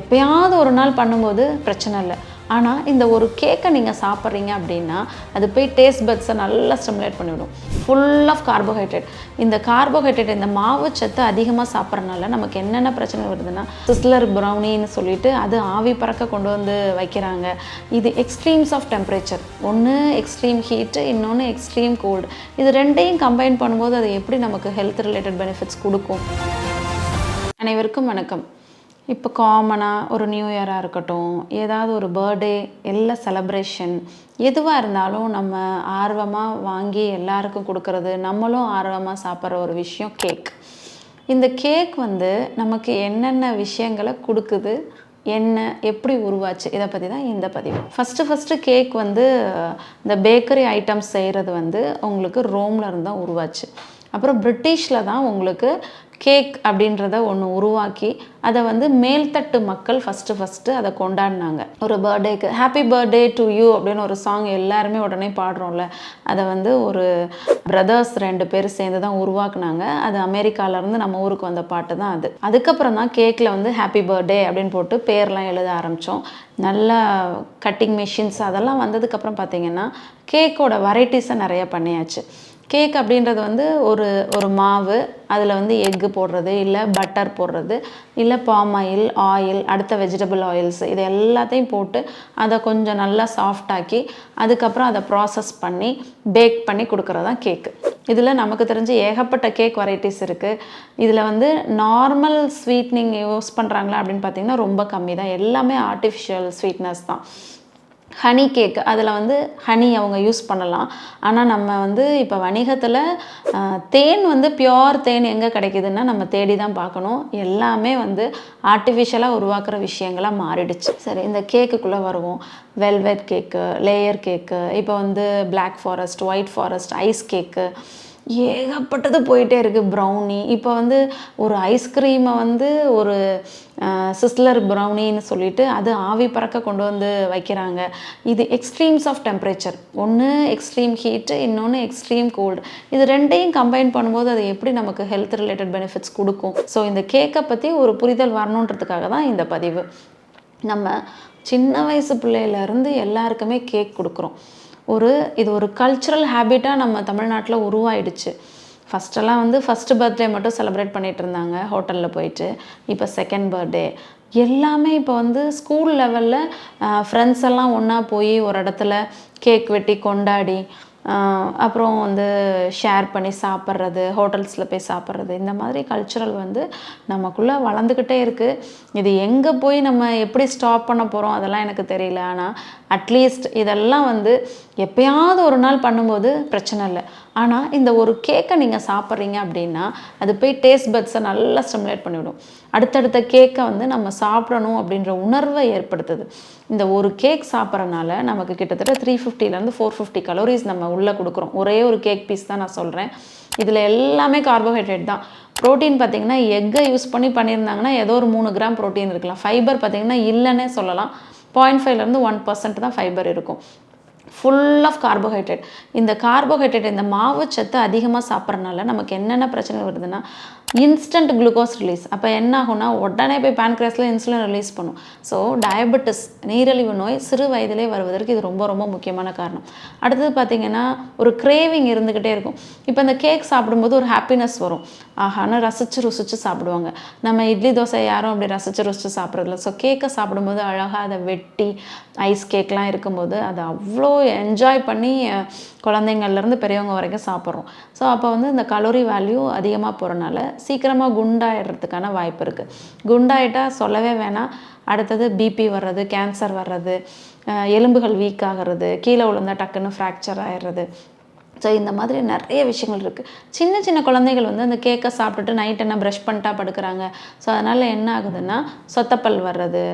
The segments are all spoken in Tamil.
எப்பயாவது ஒரு நாள் பண்ணும்போது பிரச்சனை இல்லை. ஆனால் இந்த ஒரு கேக்கை நீங்கள் சாப்பிட்றீங்க அப்படின்னா அது போய் டேஸ்ட் பட்ஸை நல்லா ஸ்டிமுலேட் பண்ணிவிடும். ஃபுல் ஆஃப் கார்போஹைட்ரேட் இந்த கார்போஹைட்ரேட் இந்த மாவு சத்து அதிகமாக சாப்பிட்றதுனால நமக்கு என்னென்ன பிரச்சனை வருதுன்னா சிஸ்லர் ப்ரௌனின்னு சொல்லிட்டு அது ஆவி பறக்க கொண்டு வந்து வைக்கிறாங்க. இது எக்ஸ்ட்ரீம்ஸ் ஆஃப் டெம்பரேச்சர் ஒன்று எக்ஸ்ட்ரீம் ஹீட்டு இன்னொன்று எக்ஸ்ட்ரீம் கோல்டு இது ரெண்டையும் கம்பைன் பண்ணும்போது அது எப்படி நமக்கு ஹெல்த் ரிலேட்டட் பெனிஃபிட்ஸ் கொடுக்கும்? அனைவருக்கும் வணக்கம். இப்போ காமனாக ஒரு நியூ இயராக இருக்கட்டும் ஏதாவது ஒரு பர்த்டே எல்லா செலப்ரேஷன் எதுவாக இருந்தாலும் நம்ம ஆர்வமாக வாங்கி எல்லாருக்கும் கொடுக்கறது நம்மளும் ஆர்வமாக சாப்பிட்ற ஒரு விஷயம் கேக் இந்த கேக் வந்து நமக்கு என்னென்ன விஷயங்களை கொடுக்குது என்ன எப்படி உருவாச்சு இதை பற்றி தான் இந்த பதிவு. ஃபஸ்ட்டு ஃபஸ்ட்டு கேக் வந்து இந்த பேக்கரி ஐட்டம்ஸ் செய்கிறது வந்து உங்களுக்கு ரோமில் இருந்து தான் உருவாச்சு. அப்புறம் பிரிட்டிஷில் தான் உங்களுக்கு கேக் அப்படின்றத ஒன்று உருவாக்கி அதை வந்து மேல்தட்டு மக்கள் ஃபஸ்ட்டு ஃபஸ்ட்டு அதை கொண்டாடினாங்க. ஒரு பர்த்டேக்கு ஹாப்பி பர்த்டே டு யூ அப்படின்னு ஒரு சாங் எல்லாருமே உடனே பாடுறோம்ல. அதை வந்து ஒரு பிரதர்ஸ் ரெண்டு பேர் சேர்ந்து தான் உருவாக்குனாங்க. அது அமெரிக்காவிலேருந்து நம்ம ஊருக்கு வந்த பாட்டு தான் அது. அதுக்கப்புறம் தான் கேக்கில் வந்து ஹாப்பி பர்த்டே அப்படின்னு போட்டு பேர்லாம் எழுத ஆரம்பித்தோம் நல்லா கட்டிங் மிஷின்ஸ் அதெல்லாம் வந்ததுக்கப்புறம் பார்த்தீங்கன்னா கேக்கோட வெரைட்டிஸை நிறைய பண்ணியாச்சு. கேக் அப்படின்றது வந்து ஒரு ஒரு மாவு அதில் வந்து எக்கு போடுறது இல்லை பட்டர் போடுறது இல்லை பாம் ஆயில் ஆயில் அடுத்த வெஜிடபிள் ஆயில்ஸ் இது எல்லாத்தையும் போட்டு அதை கொஞ்சம் நல்லா சாஃப்டாக்கி அதுக்கப்புறம் அதை ப்ராசஸ் பண்ணி பேக் பண்ணி கொடுக்குறது தான் கேக்கு இதில் நமக்கு தெரிஞ்ச ஏகப்பட்ட கேக் வெரைட்டிஸ் இருக்குது இதில் வந்து நார்மல் ஸ்வீட்னிங் யூஸ் பண்ணுறாங்களா அப்படின்னு பார்த்தீங்கன்னா ரொம்ப கம்மி தான். எல்லாமே ஆர்டிஃபிஷியல் ஸ்வீட்னஸ் தான். ஹனி கேக் அதில் வந்து ஹனி அவங்க யூஸ் பண்ணலாம். ஆனால் நம்ம வந்து இப்போ வணிகத்தில் தேன் வந்து பியோர் தேன் எங்கே கிடைக்குதுன்னா நம்ம தேடி தான் பார்க்கணும். எல்லாமே வந்து ஆர்டிஃபிஷியலாக உருவாக்குற விஷயங்களாக மாறிடுச்சு. சரி இந்த கேக்குக்குள்ளே வருவோம். வெல்வெட் கேக்கு லேயர் கேக்கு இப்போ வந்து black forest white forest ice cake ஏகப்பட்டது போயிட்டே இருக்குது ப்ரௌனி இப்போ வந்து ஒரு ஐஸ்கிரீமை வந்து ஒரு சிஸ்லர் ப்ரௌனின்னு சொல்லிட்டு அது ஆவி பறக்க கொண்டு வந்து வைக்கிறாங்க. இது எக்ஸ்ட்ரீம்ஸ் ஆஃப் டெம்பரேச்சர் ஒன்று எக்ஸ்ட்ரீம் ஹீட்டு இன்னொன்று எக்ஸ்ட்ரீம் கோல்டு இது ரெண்டையும் கம்பைன் பண்ணும்போது அது எப்படி நமக்கு ஹெல்த் ரிலேட்டட் பெனிஃபிட்ஸ் கொடுக்கும்? ஸோ இந்த கேக்கை பற்றி ஒரு புரிதல் வரணுன்றதுக்காக தான் இந்த பதிவு. நம்ம சின்ன வயசு பிள்ளையிலேருந்து எல்லாருக்குமே கேக் கொடுக்குறோம். ஒரு இது ஒரு கல்ச்சுரல் ஹேபிட்டாக நம்ம தமிழ்நாட்டில் உருவாயிடுச்சு. ஃபஸ்ட்டெல்லாம் வந்து ஃபஸ்ட்டு பர்த்டே மட்டும் செலிப்ரேட் பண்ணிட்டு இருந்தாங்க ஹோட்டலில் போயிட்டு. இப்போ செகண்ட் பர்த்டே எல்லாமே இப்போ வந்து ஸ்கூல் லெவலில் ஃப்ரெண்ட்ஸ் எல்லாம் ஒன்றா போய் ஒரு இடத்துல கேக் வெட்டி கொண்டாடி அப்புறம் வந்து ஷேர் பண்ணி சாப்பிட்றது ஹோட்டல்ஸில் போய் சாப்பிட்றது இந்த மாதிரி கல்ச்சுரல் வந்து நமக்குள்ளே வளர்ந்துக்கிட்டே இருக்குது இது எங்கே போய் நம்ம எப்படி ஸ்டாப் பண்ண போகிறோம் அதெல்லாம் எனக்கு தெரியல. ஆனால் அட்லீஸ்ட் இதெல்லாம் வந்து எப்பயாவது ஒரு நாள் பண்ணும்போது பிரச்சனை இல்லை. ஆனால் இந்த ஒரு கேக்கை நீங்கள் சாப்பிட்றீங்க அப்படின்னா அது போய் டேஸ்ட் பட்ஸை நல்லா ஸ்டிமுலேட் பண்ணிவிடும். அடுத்தடுத்த கேக்கை வந்து நம்ம சாப்பிடணும் அப்படின்ற உணர்வை ஏற்படுத்துது. இந்த ஒரு கேக் சாப்பிட்றனால நமக்கு கிட்டத்தட்ட த்ரீ ஃபிஃப்டிலேருந்து ஃபோர் ஃபிஃப்டி கலோரிஸ் நம்ம உள்ளே கொடுக்குறோம். ஒரே ஒரு கேக் பீஸ் தான் நான் சொல்கிறேன் இதில் எல்லாமே கார்போஹைட்ரேட் தான். ப்ரோட்டீன் பார்த்தீங்கன்னா எக்கை யூஸ் பண்ணி பண்ணியிருந்தாங்கன்னா ஏதோ ஒரு மூணு கிராம் ப்ரோட்டீன் இருக்கலாம். ஃபைபர் பார்த்தீங்கன்னா இல்லைன்னே சொல்லலாம். பாயிண்ட் ஃபைவ்லேருந்து ஒன் பர்சன்ட் தான் ஃபைபர் இருக்கும். ஃபுல் ஆஃப் கார்போஹைட்ரேட் இந்த கார்போஹைட்ரேட் இந்த மாவு சத்து அதிகமாக சாப்பிட்றனால நமக்கு என்னென்ன பிரச்சனை வருதுன்னா இன்ஸ்டன்ட் குளுக்கோஸ் ரிலீஸ் அப்போ என்ன ஆகும்னா உடனே போய் பேன்கிராஸில் இன்சுலின் ரிலீஸ் பண்ணும். ஸோ டயபெட்டிஸ் நீரிழிவு நோய் சிறு வயதிலே வருவதற்கு இது ரொம்ப ரொம்ப முக்கியமான காரணம். அடுத்தது பார்த்திங்கன்னா ஒரு கிரேவிங் இருந்துக்கிட்டே இருக்கும். இப்போ இந்த கேக் சாப்பிடும்போது ஒரு ஹாப்பினஸ் வரும். ஆஹான்னு ரசித்து ருசித்து சாப்பிடுவாங்க. நம்ம இட்லி தோசை யாரும் அப்படி ரசித்து ருசித்து சாப்பிட்றதில்ல. ஸோ கேக்கை சாப்பிடும்போது அழகாக அதை வெட்டி ஐஸ் கேக்லாம் இருக்கும்போது அதை அவ்வளோ என்ஜாய் பண்ணி குழந்தைங்கள்லேருந்து பெரியவங்க வரைக்கும் சாப்பிட்றோம். ஸோ அப்போ வந்து இந்த கலோரி வேல்யூ அதிகமாக போகிறனால சீக்கிரமாக குண்டாயிடுறதுக்கான வாய்ப்பு இருக்குது குண்டாயிட்டா சொல்லவே வேணாம். அடுத்தது பிபி வர்றது கேன்சர் வர்றது எலும்புகள் வீக் ஆகிறது கீழே விழுந்தா டக்குன்னு ஃப்ராக்சர் ஆயிடுறது. ஸோ இந்த மாதிரி நிறைய விஷயங்கள் இருக்குது சின்ன சின்ன குழந்தைகள் வந்து அந்த கேக்கை சாப்பிட்டுட்டு நைட் என்ன ப்ரஷ் பண்ணிட்டா படுக்கிறாங்க. ஸோ அதனால் என்ன ஆகுதுன்னா சொத்தப்பல் வர்றது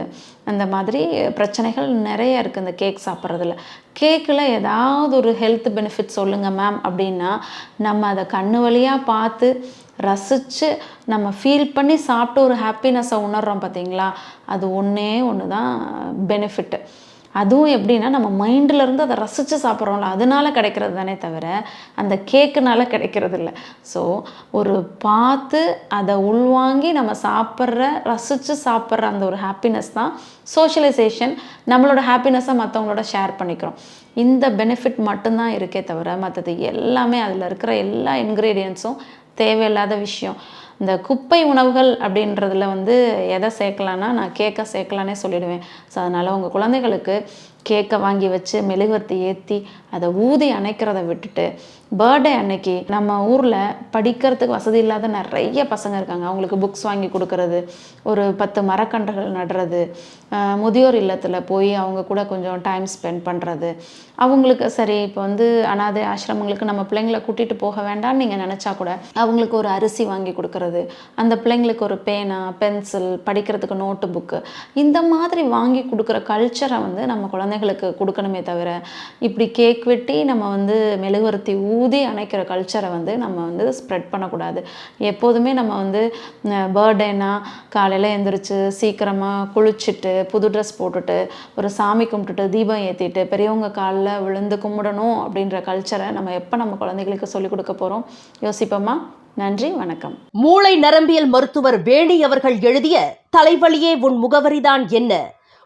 அந்த மாதிரி பிரச்சனைகள் நிறைய இருக்குது இந்த கேக் சாப்பிட்றதுல. கேக்கில் ஏதாவது ஒரு ஹெல்த் பெனிஃபிட் சொல்லுங்கள் மேம் அப்படின்னா நம்ம அதை கண்ணு வழியாக பார்த்து ரசித்து நம்ம ஃபீல் பண்ணி சாப்பிட்டு ஒரு ஹாப்பினஸ்ஸை உணர்கிறோம் பார்த்தீங்களா அது ஒன்றே ஒன்று தான் பெனிஃபிட்டு அதுவும் எப்படின்னா நம்ம மைண்டில் இருந்து அதை ரசித்து சாப்பிட்றோம்ல அதனால கிடைக்கிறது தானே தவிர அந்த கேக்குனால கிடைக்கிறது இல்லை ஸோ ஒரு பார்த்து அதை உள்வாங்கி நம்ம சாப்பிட்ற ரசித்து சாப்பிட்ற அந்த ஒரு ஹாப்பினஸ் தான் சோஷியலைசேஷன் நம்மளோட ஹாப்பினஸை மற்றவங்களோட ஷேர் பண்ணிக்கிறோம். இந்த பெனிஃபிட் மட்டும்தான் இருக்கே தவிர மற்றது எல்லாமே அதில் இருக்கிற எல்லா இன்க்ரீடியன்ஸும் தேவையில்லாத விஷயம். இந்த குப்பை உணவுகள் அப்படின்றதுல வந்து எதை சேர்க்கலான்னா நான் கேக்கை சேர்க்கலானே சொல்லிடுவேன். ஸோ அதனால் உங்கள் குழந்தைகளுக்கு கேக்கை வாங்கி வச்சு மெழுகுவர்த்தி ஏற்றி அதை ஊதி அணைக்கிறத விட்டுட்டு பர்த்டே அன்னைக்கு நம்ம ஊரில் படிக்கிறதுக்கு வசதி இல்லாத நிறைய பசங்க இருக்காங்க. அவங்களுக்கு புக்ஸ் வாங்கி கொடுக்கறது ஒரு பத்து மரக்கன்றுகள் நடுறது முதியோர் இல்லத்தில் போய் அவங்க கூட கொஞ்சம் டைம் ஸ்பெண்ட் பண்ணுறது அவங்களுக்கு சரி இப்போ வந்து அனாதை ஆசிரமங்களுக்கு நம்ம பிள்ளைங்களை கூட்டிகிட்டு போக வேண்டாம்னு நீங்கள் நினச்சா கூட அவங்களுக்கு ஒரு அரிசி வாங்கி கொடுக்கறது அந்த பிள்ளைங்களுக்கு ஒரு பேனா பென்சில் படிக்கிறதுக்கு நோட்டு புக்கு இந்த மாதிரி வாங்கி கொடுக்குற கல்ச்சரை வந்து நம்ம குழந்தை குழந்தைகளுக்கு கொடுக்கணுமே தவிர இப்படி கேக் வெட்டி நம்ம வந்து மெழுகுவர்த்தி ஊதி அணைக்கிற கல்ச்சரை வந்து நம்ம வந்து ஸ்ப்ரெட் பண்ணக்கூடாது. எப்போதுமே நம்ம வந்து பர்த்டேனா காலையில் எழுந்திரிச்சு சீக்கிரமாக குளிச்சுட்டு புது ட்ரெஸ் போட்டுட்டு ஒரு சாமி கும்பிட்டுட்டு தீபம் ஏற்றிட்டு பெரியவங்க காலில் விழுந்து கும்பிடணும் அப்படின்ற கல்ச்சரை நம்ம எப்போ நம்ம குழந்தைகளுக்கு சொல்லிக் கொடுக்க போகிறோம் யோசிப்போமா? நன்றி வணக்கம். மூளை நரம்பியல் மருத்துவர் வேணி அவர்கள் எழுதிய தலைவலியே உன் முகவரிதான் என்ன?